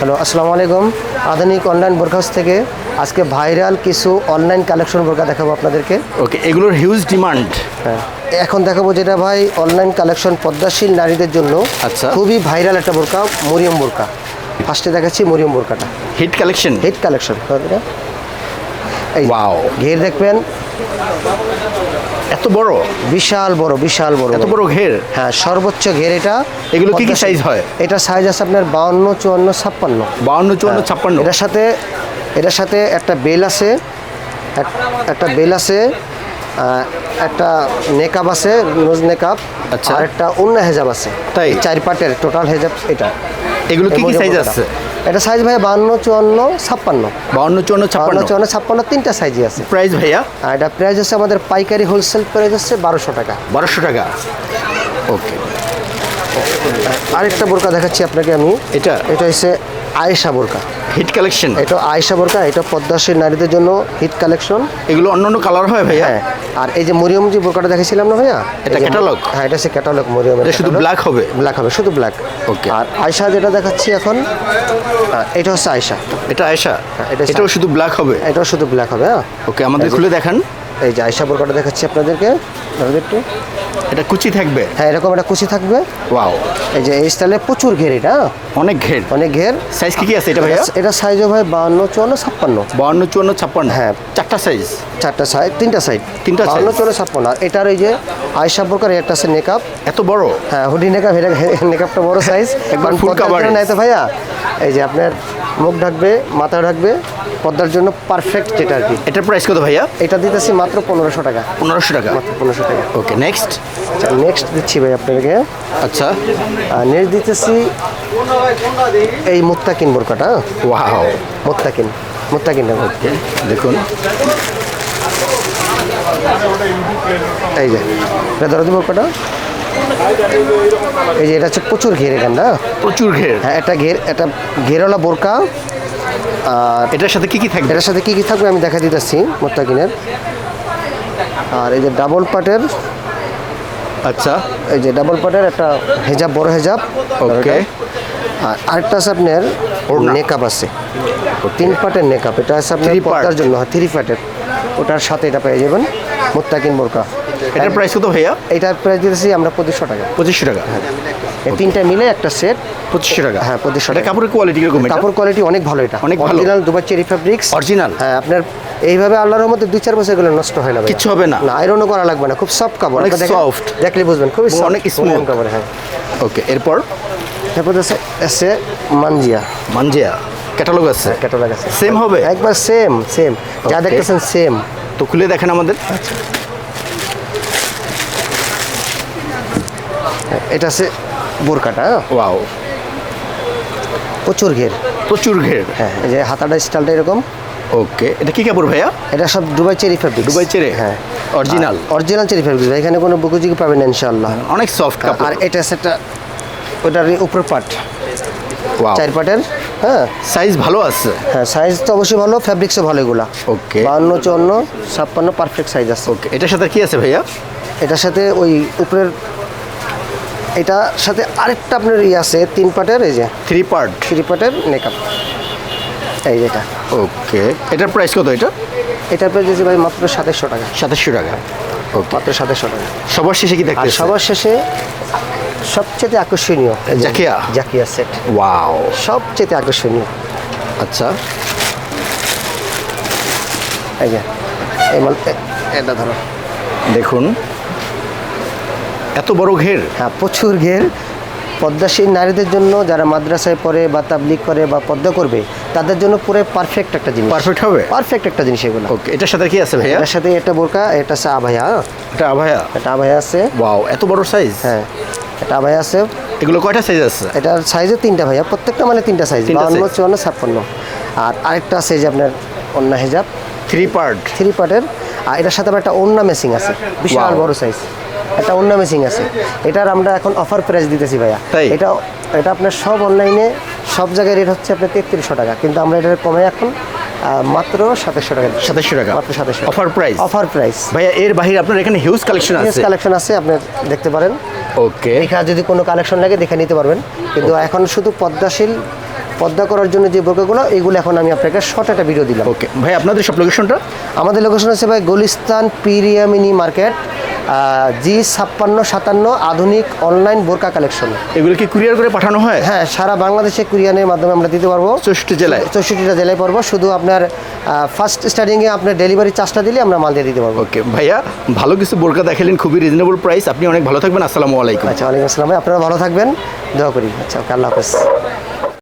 Hello আসসালামু আলাইকুম। আধুনিক অনলাইন বোরখাস থেকে আজকে ভাইরাল কিছু অনলাইন কালেকশন বোরকা দেখাবো আপনাদেরকে। ওকে এগুলোর হিউজ ডিমান্ড হ্যাঁ এখন দেখাবো যেটা ভাই অনলাইন কালেকশন পদ্মাশীল নারীদের জন্য আচ্ছা। খুবই ভাইরাল একটা বোরকা মরিয়ম বোরকা। ফার্স্টে দেখাচ্ছি Mariam বোরকাটা। Hit collection hit collection Wow. ঘের দেখবেন? এত বড়? বিশাল বড় বিশাল বড়। এত বড় ঘের? হ্যাঁ সর্বোচ্চ ঘের এটা এগুলো কি কি সাইজ হয়? এটা সাইজ আছে আপনার বাউন্ন চুয়ান্ন ছাপ্পান্ন। বাউন্ন চুয়ান্ন ছাপ্পান্ন? এটার সাথে এটার সাথে একটা বেল আছে। এক- একটা বেল আছে। একটা নেকাব আছে নোজ নেকাব আচ্ছা। আর একটা অন্য হেজাব আছে। তাই? চার পাটের টোটাল হেজাব এটা। এগুলো কি কি সাইজ আছে? এটা সাইজ ভাই বান্ন চুয়ান্ন ছাপ্পান্ন। বাউন্ন চুয়ান্ন ছাপ্পান্ন? চুয়ান্ন ছাপ্পান্ন তিনটা সাইজই আছে। প্রাইস ভাইয়া? আর এটা প্রাইস হচ্ছে আমাদের পাইকারি হোলসেল প্রাইস হচ্ছে বারোশো টাকা। বারোশো টাকা? ওকে আরেকটা বোরকা দেখাচ্ছি আপনাকে আমি। এটা? এটা হচ্ছে আয়েশা বোরকা। হিট কালেকশন এটা আয়েশা বোরকা এটা পদ্মাশীল নারীদের জন্য হিট কালেকশন এগুলো অন্য অন্য কালার হয় ভাইয়া? হ্যাঁ আর এই যে মরিয়ম যে বোরকাটা দেখেছিলাম না ভাইয়া? এটা catalog? হ্যাঁ এটা হচ্ছে ক্যাটালগ মরিয়ম এটা শুধু ব্ল্যাক হবে? ব্ল্যাক হবে শুধু ব্ল্যাক ওকে আর আয়শা যেটা দেখাচ্ছি এখন এটা হচ্ছে আয়শা। এটা আয়সা এটা এটাও শুধু ব্ল্যাক হবে? এটাও শুধু ব্ল্যাক হবে হ্যাঁ। ওকে আমাদের খুলে দেখান। এই যে আয়শা বোরকাটা দেখাচ্ছি আপনাদেরকে। একটু। এটা কুচি থাকবে? হ্যাঁ এরকম একটা কুচি থাকবে। ওয়াও। এই যে এই স্টাইলে প্রচুর ঘের এটা হ্যাঁ? অনেক ঘের? অনেক ঘের। সাইজ কি কি আছে এটা ভাইয়া? এটা সাইজও ভাই বাউন্ন চুয়ান্ন ছাপ্পান্ন। বাউন্ন চুয়ান্ন ছাপ্পান্ন? হ্যাঁ। চারটা সাইজ চারটা সাইজ তিনটা সাইজ তিনটা size? বাউন্ন চুয়ান্ন ছাপ্পান্ন। আর এটার এই যে আয়সা বোরকার একটা আছে নেকাপ এত বড়? হ্যাঁ হুডি নেকাপ এটা নেকাপটা বড় সাইজ একবার। নাই তো ভাইয়া। এই যে আপনার মুখ ঢাকবে মাথা ঢাকবে পদ্মার জন্য পারফেক্ট যেটা আর কি। এটার প্রাইস কত ভাইয়া? এটা দিতেছি মাত্র পনেরোশো টাকা। পনেরোশো টাকা? মাত্র পনেরোশো টাকা। ওকে নেক্সট আচ্ছা নেক্সট দিচ্ছি ভাই আপনাদেরকে। আচ্ছা। নেক্সট দিতেছি এই মুত্তাকিন বোরকাটা? ওয়াও মুত্তাকিন মুত্তাকিন দেখুন। এই যে এটা ধরো বোরকাটা। এই যে এটা হচ্ছে প্রচুর ঘের এখানটা প্রচুর ঘের। হ্যাঁ একটা ঘের একটা ঘেরওয়ালা বোরকা। আর এটার সাথে কি কি থাকবে? এটার সাথে কি কি থাকবে আমি দেখা দিতেছি মোত্তাকিনের। আর এই যে ডাবল পাটের আচ্ছা। এই যে ডাবল পাটের একটা হেজাব বড় হেজাব। ওকে আর আরেকটা আছে আপনার। নেকাপ আছে। তিন পাটের নেকাপ। এটা আছে আপনার? পর্দার জন্য থ্রি পাটের ওটার সাথে এটা পেয়ে যাবেন মোত্তাকিন বোরকা। এটার প্রাইস কত ভাইয়া? এটার প্রাইস দিতেছি আমরা পঁচিশশো টাকা। পঁচিশশো টাকা। এই তিনটা মিলে একটা সেট পঁচিশশো টাকা। হ্যাঁ, পঁচিশশো টাকা। কাপড়ের কোয়ালিটি কীরকম কাপড় কোয়ালিটি অনেক ভালো এটা। অনেক ভালো। অরিজিনাল দুবার চেরি ফ্যাব্রিক্স অরিজিনাল হ্যাঁ আপনার এইভাবে আল্লাহর মধ্যে দুই চার বছর এগুলো নষ্ট হয় না কিছু হবে না? না আয়রনও করা লাগবে না খুব সফট কাপড়। অনেক soft। দেখলে বুঝবেন খুব অনেক। মুলায়ম কাপড় হ্যাঁ। ওকে এরপর? তারপর আছে এসে মানজিয়া মানজিয়া ক্যাটালগ আছে? ক্যাটালগ আছে। সেম হবে? একবার সেম সেম যা দেখতেছেন সেম তো খুলে দেখেন আমাদের। এটা আছে বোরকাটা হ্যাঁ? ওয়াও। প্রচুর ঘের। প্রচুর ঘের। হ্যাঁ এই যে হাতাটা স্টাইলটা এরকম। ওকে এটা কি কাপড় ভাইয়া? এটা সব দুবাই চেরি ফ্যাব্রিক দুবাই চেরে? হ্যাঁ। অরিজিনাল অরিজিনাল চেরি ফ্যাব্রিক এখানে কোনো বুকুজিকে পাবেন না ইনশাআল্লাহ। অনেক সফট কাপড়। আর এটা সেটা ওটার উপর ওয়াও। চার পাটের হ্যাঁ। সাইজ ভালো আছে। হ্যাঁ সাইজ তো অবশ্যই ভালো ফ্যাব্রিক্সও ভালো এগুলা। ওকে বাউন্ন চুয়ান্ন ছাপ্পান্ন পারফেক্ট সাইজ আছে। ওকে এটার সাথে কি আছে ভাইয়া? এটার সাথে ওই উপরের এটার সাথে আরেকটা আপনার ইয়ে আছে তিন পার্টের এই যে থ্রি পার্ট থ্রি পার্টের মেকআপ এই যেটা ওকে এটার প্রাইস কত এটা? এটার প্রাইস দিয়েছি ভাই মাত্র সাতাশশো টাকা। সাতাশশো টাকা। ওকে মাত্র সাতাশশো টাকা। সবার শেষে কি দেখতে সবার শেষে সবচেয়ে আকর্ষণীয় জাকিয়া? জাকিয়া সেট ওয়াও সবচেয়ে আকর্ষণীয়। আচ্ছা। এই যে এই মাল এটা ধরো। দেখুন। এত বড় ঘের? হ্যাঁ প্রচুর ঘের। পদ্মাশীল নারীদের জন্য যারা মাদ্রাসায় পড়ে বা তাবলিক করে বা পদ্মা করবে তাদের জন্য পুরো পারফেক্ট একটা জিনিস। পারফেক্ট হবে? পারফেক্ট একটা জিনিস এগুলো। ওকে এটার সাথে কি আছে ভাইয়া? এটার সাথে একটা বোরকা এটা আছে আভায়া। এটা আভায়া? এটা আভায়া আছে। ওয়াও এত বড় সাইজ হ্যাঁ এটা আভায়া আছে। এগুলো কয়টা সাইজ আছে? এটার সাইজে তিনটা ভাইয়া প্রত্যেকটা মানে তিনটা সাইজ বাউন্ন। চুয়ান্ন ছাপ্পান্ন। আর আরেকটা আছে যে আপনার অন্য হেজাব। থ্রি পার্ট থ্রি পার্টের আর এটার সাথে আবার একটা ওন্না মেসিং আছে। বিশাল. বড় সাইজ একটা ওন্না মেসিং আছে। এটার আমরা এখন অফার প্রাইস দিতেছি ভাইয়া। এটা এটা আপনার সব অনলাইনে সব জায়গায় রেট হচ্ছে আপনার তেত্রিশশো টাকা। কিন্তু আমরা এটার কমে এখন মাত্র সাতাশশো টাকা। সাতাশশো টাকা? মাত্র সাতাশশো অফার প্রাইস অফার প্রাইস ভাইয়া এর বাহিরে আপনার এখানে হিউজ কালেকশন আছে? কালেকশন আছে আপনি দেখতে পারেন। ওকে এখানে যদি কোনো কালেকশন লাগে দেখে নিতে পারবেন। কিন্তু এখন শুধু পদ্মাশীল পদ্মা করার জন্য যে বোরকাগুলো এইগুলো এখন আমি আপনাকে শর্ট একটা ভিডিও দিলাম। ওকে ভাই আপনাদের সব লোকেশনটা আমাদের লোকেশন আছে ভাই গুলিস্তান প্রিমিয়ামিনি মার্কেট। জি ছাপ্পান্ন সাতান্ন আধুনিক অনলাইন বোরকা কালেকশন এগুলো কি কুরিয়ার করে পাঠানো হয়? হ্যাঁ সারা বাংলাদেশে কুরিয়ানের মাধ্যমে আমরা দিতে পারব। চৌষট্টি জেলায়? চৌষট্টিটা জেলায় পারব। শুধু আপনার ফার্স্ট স্টার্টিংয়ে আপনার ডেলিভারি চার্জটা দিলে আমরা মাল দিয়ে দিতে পারব। ওকে ভাইয়া ভালো কিছু বোরকা দেখালেন খুবই রিজনেবল প্রাইস আপনি অনেক ভালো থাকবেন। আসসালামু আলাইকুম। আচ্ছা ওয়ালাইকুম আসসালাম ভাই। আপনারা ভালো থাকবেন। দোয়া করি। আচ্ছা ওকে আল্লাহ হাফেজ।